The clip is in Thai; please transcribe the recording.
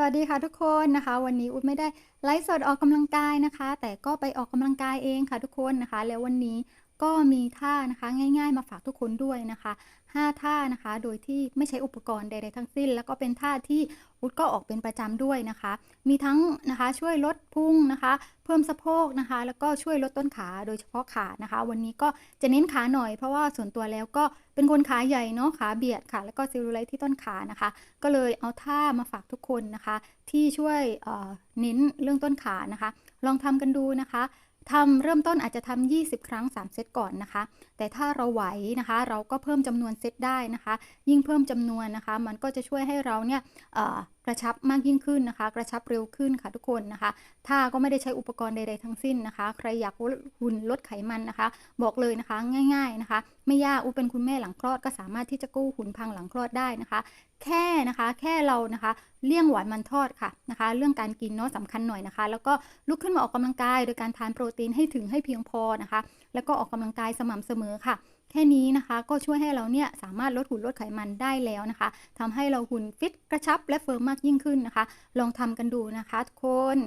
สวัสดีค่ะทุกคนนะคะ วันนี้อุ้ดไม่ได้ไลฟ์สดออกกำลังกายนะคะ แต่ก็ไปออกกำลังกายเองค่ะทุกคนนะคะ แล้ววันนี้ ก็มีท่านะคะง่าย ๆ มาฝากทุกคนด้วยนะคะ 5 ท่านะคะ โดยที่ไม่ใช้อุปกรณ์ใดๆทั้งสิ้น แล้วก็เป็นท่าที่อุดก็ออกเป็นประจำด้วยนะคะ มีทั้งนะคะช่วยลดพุงนะคะ เพิ่มสะโพกนะคะ แล้วก็ช่วยลดต้นขาโดยเฉพาะขานะคะ วันนี้ก็จะเน้นขาหน่อยเพราะว่าส่วนตัวแล้วก็เป็นคนขาใหญ่เนาะขาเบียดค่ะ แล้วก็ซิลลูไลท์ที่ต้นขานะคะ ก็เลยเอาท่ามาฝากทุกคนนะคะ ที่ช่วยเเน้นเรื่องต้นขานะคะ ลองทำกันดูนะคะ ทำเริ่มต้นอาจจะทำ20 ครั้ง 3 เซตก่อนนะคะ แต่ถ้าเราไหวนะคะ เราก็เพิ่มจำนวนเซตได้นะคะ ยิ่งเพิ่มจำนวนนะคะ มันก็จะช่วยให้เราเนี่ยกระชับมากยิ่งขึ้นนะคะ กระชับเร็วขึ้นค่ะทุกคนนะคะท่าก็ไม่ได้ใช้อุปกรณ์ใดๆทั้งสิ้นนะคะ ใครอยากลดหุ่นลดไขมันนะคะ บอกเลยนะคะง่าย ๆนะคะ ไม่ยากอุเป็นคุณแม่หลังคลอดก็สามารถที่จะกู้หุ่นพังหลังคลอดได้นะคะ แค่นะคะแค่เรานะคะเลี่ยงหวานมันทอดค่ะนะคะ เรื่องการกินเนาะสำคัญหน่อยนะคะ แล้วก็ลุกขึ้นมาออกกำลังกาย โดยการทานโปรตีนให้ถึงให้เพียงพอนะคะ แล้วก็ออกกำลังกายสม่ำเสมอค่ะแค่นี้นะคะก็ช่วยให้เราเนี่ยสามารถลดหุ่นลดไขมันได้แล้วนะคะทำให้เราหุ่นฟิตกระชับและเฟิร์มมากยิ่งขึ้นนะคะ ลองทำกันดูนะคะทุกคน